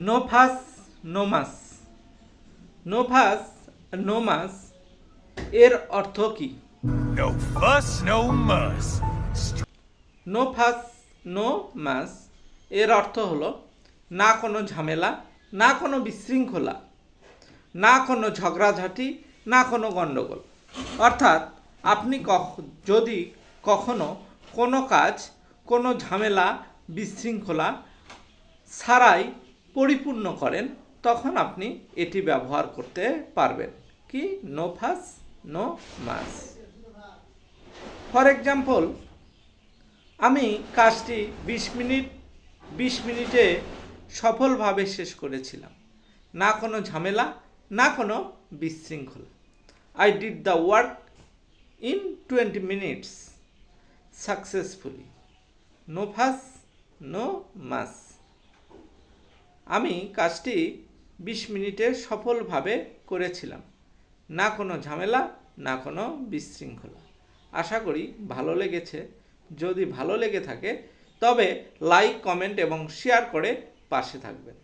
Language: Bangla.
No fuss no muss no fuss no muss এর অর্থ কি? No fuss, no muss. No fuss no muss এর অর্থ হলো না কোনো ঝামেলা না কোনো বিশৃঙ্খলা না কোনো ঝগড়াঝাটি না কোনো গণ্ডগোল অর্থাৎ আপনি কখ যদি কখনো কোনো কাজ কোনো ঝামেলা বিশৃঙ্খলা ছাড়াই পরিপূর্ণ করেন, তখন আপনি এটি ব্যবহার করতে পারবেন। কি? No fuss no muss for example আমি কাজটি বিশ মিনিট, বিশ মিনিটে সফলভাবে শেষ করেছিলাম। না কোনো ঝামেলা, না কোনো বিশৃঙ্খলা। I did the work in twenty minutes successfully no fuss no muss আমি কাজটি বিশ মিনিটে সফলভাবে করেছিলাম। না কোনো ঝামেলা, না কোনো বিশৃঙ্খলা। আশা করি ভালো লেগেছে। যদি ভালো লেগে থাকে, তবে লাইক কমেন্ট এবং শেয়ার করে পাশে থাকবেন।